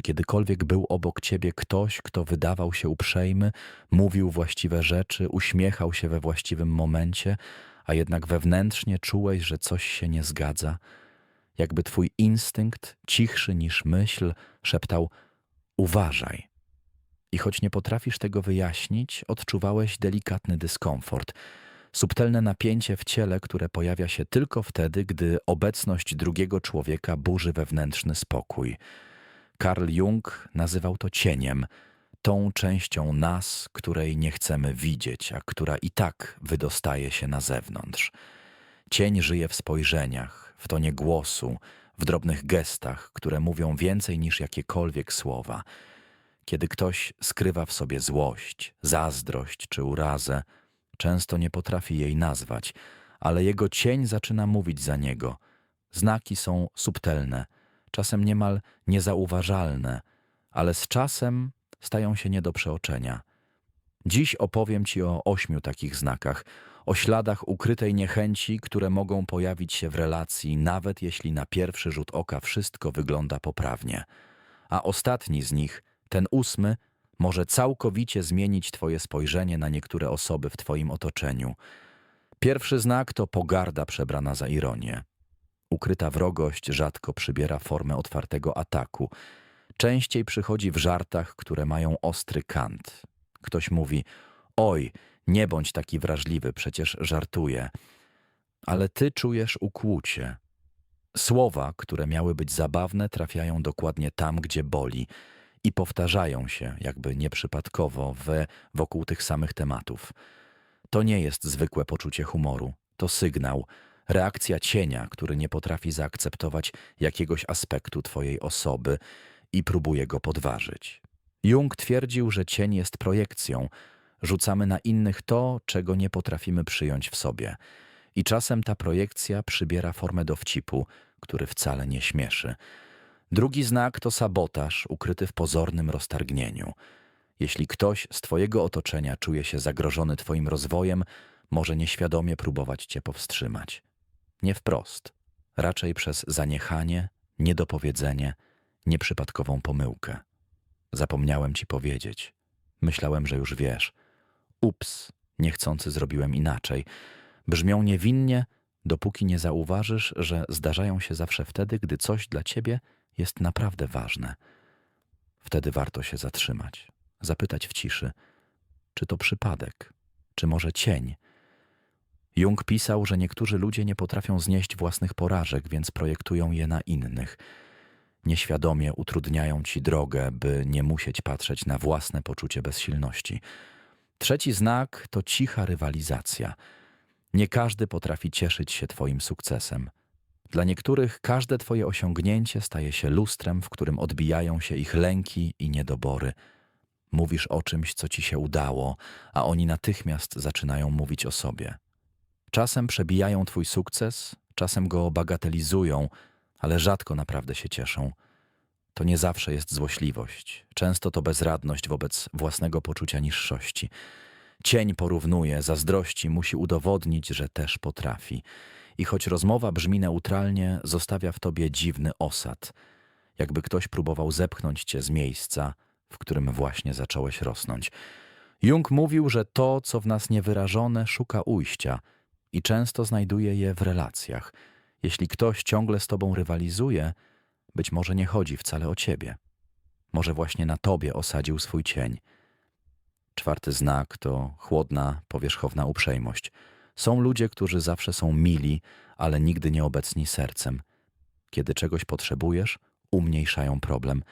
Czy kiedykolwiek był obok ciebie ktoś, kto wydawał się uprzejmy, mówił właściwe rzeczy, uśmiechał się we właściwym momencie, a jednak wewnętrznie czułeś, że coś się nie zgadza? Jakby twój instynkt, cichszy niż myśl, szeptał: Uważaj. I choć nie potrafisz tego wyjaśnić, odczuwałeś delikatny dyskomfort, subtelne napięcie w ciele, które pojawia się tylko wtedy, gdy obecność drugiego człowieka burzy wewnętrzny spokój. Carl Jung nazywał to cieniem, tą częścią nas, której nie chcemy widzieć, a która i tak wydostaje się na zewnątrz. Cień żyje w spojrzeniach, w tonie głosu, w drobnych gestach, które mówią więcej niż jakiekolwiek słowa. Kiedy ktoś skrywa w sobie złość, zazdrość czy urazę, często nie potrafi jej nazwać, ale jego cień zaczyna mówić za niego. Znaki są subtelne, czasem niemal niezauważalne, ale z czasem stają się nie do przeoczenia. Dziś opowiem Ci o ośmiu takich znakach, o śladach ukrytej niechęci, które mogą pojawić się w relacji, nawet jeśli na pierwszy rzut oka wszystko wygląda poprawnie. A ostatni z nich, ten ósmy, może całkowicie zmienić Twoje spojrzenie na niektóre osoby w Twoim otoczeniu. Pierwszy znak to pogarda przebrana za ironię. Ukryta wrogość rzadko przybiera formę otwartego ataku. Częściej przychodzi w żartach, które mają ostry kant. Ktoś mówi: Oj, nie bądź taki wrażliwy, przecież żartuję. Ale ty czujesz ukłucie. Słowa, które miały być zabawne, trafiają dokładnie tam, gdzie boli i powtarzają się, jakby nieprzypadkowo, we, wokół tych samych tematów. To nie jest zwykłe poczucie humoru, to sygnał, reakcja cienia, który nie potrafi zaakceptować jakiegoś aspektu Twojej osoby i próbuje go podważyć. Jung twierdził, że cień jest projekcją, rzucamy na innych to, czego nie potrafimy przyjąć w sobie. I czasem ta projekcja przybiera formę dowcipu, który wcale nie śmieszy. Drugi znak to sabotaż ukryty w pozornym roztargnieniu. Jeśli ktoś z Twojego otoczenia czuje się zagrożony Twoim rozwojem, może nieświadomie próbować Cię powstrzymać. Nie wprost, raczej przez zaniechanie, niedopowiedzenie, nieprzypadkową pomyłkę. Zapomniałem Ci powiedzieć. Myślałem, że już wiesz. Ups, niechcący zrobiłem inaczej. Brzmią niewinnie, dopóki nie zauważysz, że zdarzają się zawsze wtedy, gdy coś dla Ciebie jest naprawdę ważne. Wtedy warto się zatrzymać, zapytać w ciszy, czy to przypadek, czy może cień. Jung pisał, że niektórzy ludzie nie potrafią znieść własnych porażek, więc projektują je na innych. Nieświadomie utrudniają ci drogę, by nie musieć patrzeć na własne poczucie bezsilności. Trzeci znak to cicha rywalizacja. Nie każdy potrafi cieszyć się Twoim sukcesem. Dla niektórych każde Twoje osiągnięcie staje się lustrem, w którym odbijają się ich lęki i niedobory. Mówisz o czymś, co Ci się udało, a oni natychmiast zaczynają mówić o sobie. Czasem przebijają Twój sukces, czasem go bagatelizują, ale rzadko naprawdę się cieszą. To nie zawsze jest złośliwość, często to bezradność wobec własnego poczucia niższości. Cień porównuje, zazdrości, musi udowodnić, że też potrafi. I choć rozmowa brzmi neutralnie, zostawia w tobie dziwny osad, jakby ktoś próbował zepchnąć cię z miejsca, w którym właśnie zacząłeś rosnąć. Jung mówił, że to, co w nas niewyrażone, szuka ujścia i często znajduje je w relacjach. Jeśli ktoś ciągle z tobą rywalizuje, być może nie chodzi wcale o ciebie. Może właśnie na tobie osadził swój cień. Czwarty znak to chłodna, powierzchowna uprzejmość. Są ludzie, którzy zawsze są mili, ale nigdy nieobecni sercem. Kiedy czegoś potrzebujesz, umniejszają problem.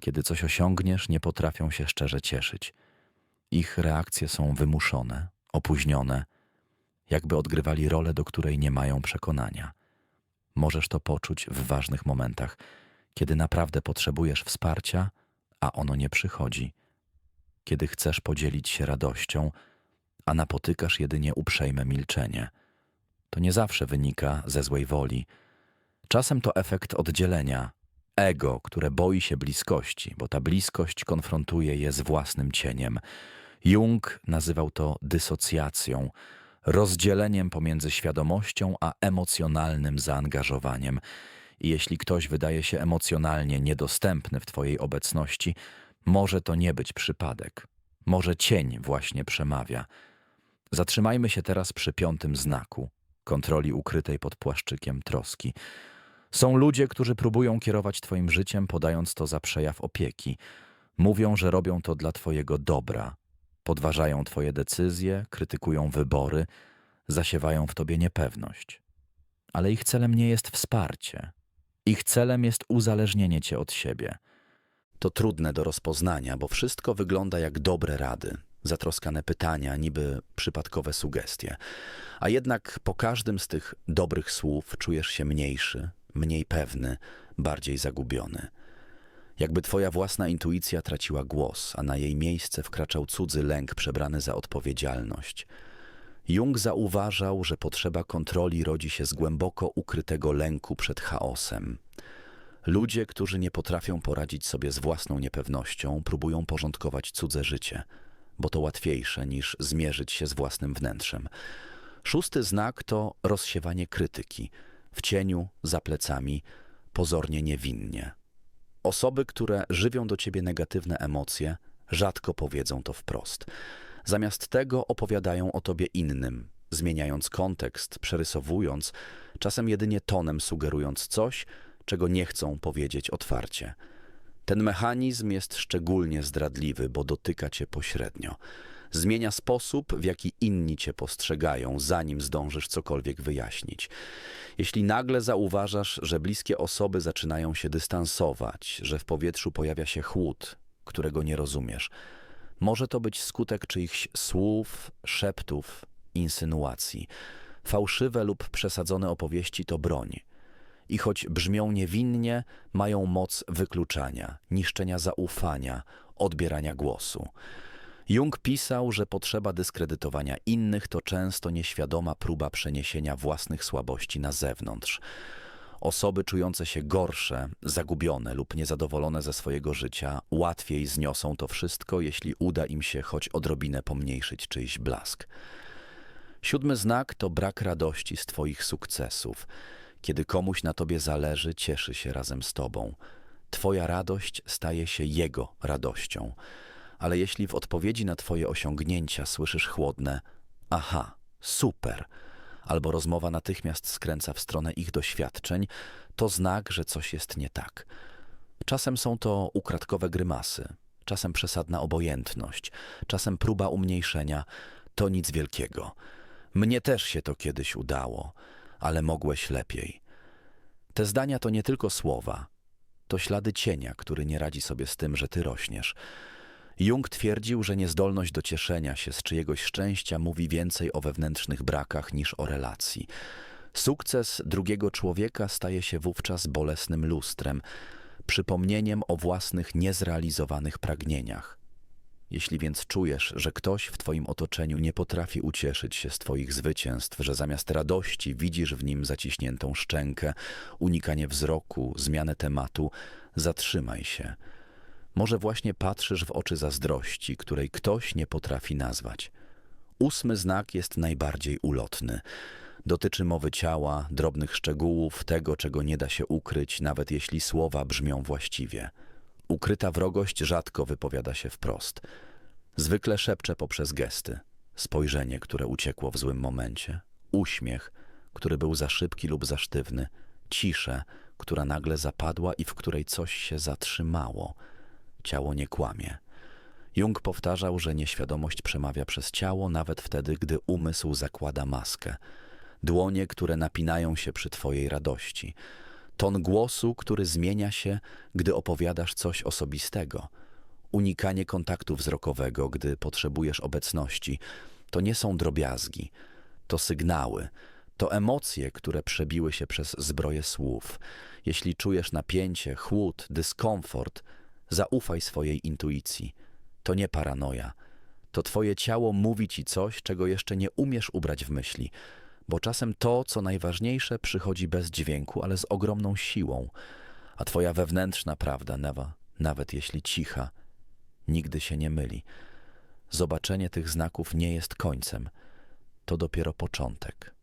Kiedy coś osiągniesz, nie potrafią się szczerze cieszyć. Ich reakcje są wymuszone, opóźnione, jakby odgrywali rolę, do której nie mają przekonania. Możesz to poczuć w ważnych momentach, kiedy naprawdę potrzebujesz wsparcia, a ono nie przychodzi. Kiedy chcesz podzielić się radością, a napotykasz jedynie uprzejme milczenie. To nie zawsze wynika ze złej woli. Czasem to efekt oddzielenia, ego, które boi się bliskości, bo ta bliskość konfrontuje je z własnym cieniem. Jung nazywał to dysocjacją, rozdzieleniem pomiędzy świadomością a emocjonalnym zaangażowaniem. I jeśli ktoś wydaje się emocjonalnie niedostępny w Twojej obecności, może to nie być przypadek. Może cień właśnie przemawia. Zatrzymajmy się teraz przy piątym znaku kontroli ukrytej pod płaszczykiem troski. Są ludzie, którzy próbują kierować Twoim życiem, podając to za przejaw opieki. Mówią, że robią to dla Twojego dobra. Podważają Twoje decyzje, krytykują wybory, zasiewają w Tobie niepewność. Ale ich celem nie jest wsparcie. Ich celem jest uzależnienie Cię od siebie. To trudne do rozpoznania, bo wszystko wygląda jak dobre rady, zatroskane pytania, niby przypadkowe sugestie. A jednak po każdym z tych dobrych słów czujesz się mniejszy, mniej pewny, bardziej zagubiony. Jakby twoja własna intuicja traciła głos, a na jej miejsce wkraczał cudzy lęk przebrany za odpowiedzialność. Jung zauważał, że potrzeba kontroli rodzi się z głęboko ukrytego lęku przed chaosem. Ludzie, którzy nie potrafią poradzić sobie z własną niepewnością, próbują porządkować cudze życie, bo to łatwiejsze niż zmierzyć się z własnym wnętrzem. Szósty znak to rozsiewanie krytyki w cieniu, za plecami, pozornie niewinnie. Osoby, które żywią do ciebie negatywne emocje, rzadko powiedzą to wprost. Zamiast tego opowiadają o tobie innym, zmieniając kontekst, przerysowując, czasem jedynie tonem sugerując coś, czego nie chcą powiedzieć otwarcie. Ten mechanizm jest szczególnie zdradliwy, bo dotyka cię pośrednio. Zmienia sposób, w jaki inni cię postrzegają, zanim zdążysz cokolwiek wyjaśnić. Jeśli nagle zauważasz, że bliskie osoby zaczynają się dystansować, że w powietrzu pojawia się chłód, którego nie rozumiesz, może to być skutek czyichś słów, szeptów, insynuacji. Fałszywe lub przesadzone opowieści to broń. I choć brzmią niewinnie, mają moc wykluczania, niszczenia zaufania, odbierania głosu. Jung pisał, że potrzeba dyskredytowania innych to często nieświadoma próba przeniesienia własnych słabości na zewnątrz. Osoby czujące się gorsze, zagubione lub niezadowolone ze swojego życia łatwiej zniosą to wszystko, jeśli uda im się choć odrobinę pomniejszyć czyjś blask. Siódmy znak to brak radości z Twoich sukcesów. Kiedy komuś na Tobie zależy, cieszy się razem z Tobą. Twoja radość staje się Jego radością ale jeśli w odpowiedzi na Twoje osiągnięcia słyszysz chłodne aha, super, albo rozmowa natychmiast skręca w stronę ich doświadczeń, to znak, że coś jest nie tak. Czasem są to ukradkowe grymasy, czasem przesadna obojętność, czasem próba umniejszenia. To nic wielkiego. Mnie też się to kiedyś udało, ale mogłeś lepiej. Te zdania to nie tylko słowa, to ślady cienia, który nie radzi sobie z tym, że ty rośniesz. Jung twierdził, że niezdolność do cieszenia się z czyjegoś szczęścia mówi więcej o wewnętrznych brakach niż o relacji. Sukces drugiego człowieka staje się wówczas bolesnym lustrem, przypomnieniem o własnych niezrealizowanych pragnieniach. Jeśli więc czujesz, że ktoś w Twoim otoczeniu nie potrafi ucieszyć się z Twoich zwycięstw, że zamiast radości widzisz w nim zaciśniętą szczękę, unikanie wzroku, zmianę tematu, zatrzymaj się – może właśnie patrzysz w oczy zazdrości, której ktoś nie potrafi nazwać. Ósmy znak jest najbardziej ulotny. Dotyczy mowy ciała, drobnych szczegółów, tego, czego nie da się ukryć, nawet jeśli słowa brzmią właściwie. Ukryta wrogość rzadko wypowiada się wprost. Zwykle szepcze poprzez gesty. Spojrzenie, które uciekło w złym momencie. Uśmiech, który był za szybki lub za sztywny. Ciszę, która nagle zapadła i w której coś się zatrzymało – ciało nie kłamie. Jung powtarzał, że nieświadomość przemawia przez ciało nawet wtedy, gdy umysł zakłada maskę. Dłonie, które napinają się przy Twojej radości. Ton głosu, który zmienia się, gdy opowiadasz coś osobistego. Unikanie kontaktu wzrokowego, gdy potrzebujesz obecności. To nie są drobiazgi, to sygnały, to emocje, które przebiły się przez zbroję słów. Jeśli czujesz napięcie, chłód, dyskomfort, Zaufaj swojej intuicji. To nie paranoja. To twoje ciało mówi ci coś, czego jeszcze nie umiesz ubrać w myśli, bo czasem to, co najważniejsze, przychodzi bez dźwięku, ale z ogromną siłą, a twoja wewnętrzna prawda, Newa, nawet jeśli cicha, nigdy się nie myli. Zobaczenie tych znaków nie jest końcem, to dopiero początek.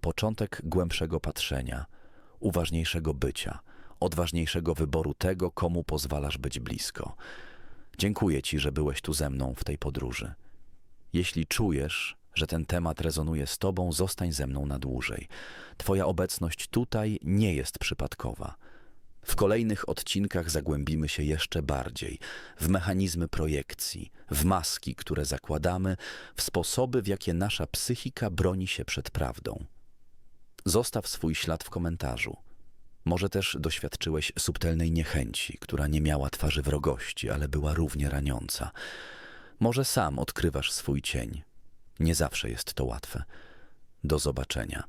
Początek głębszego patrzenia – uważniejszego bycia, odważniejszego wyboru tego, komu pozwalasz być blisko. Dziękuję Ci, że byłeś tu ze mną w tej podróży. Jeśli czujesz, że ten temat rezonuje z Tobą, zostań ze mną na dłużej. Twoja obecność tutaj nie jest przypadkowa. W kolejnych odcinkach zagłębimy się jeszcze bardziej w mechanizmy projekcji, w maski, które zakładamy, w sposoby, w jakie nasza psychika broni się przed prawdą. Zostaw swój ślad w komentarzu. Może też doświadczyłeś subtelnej niechęci, która nie miała twarzy wrogości, ale była równie raniąca. Może sam odkrywasz swój cień. Nie zawsze jest to łatwe. Do zobaczenia.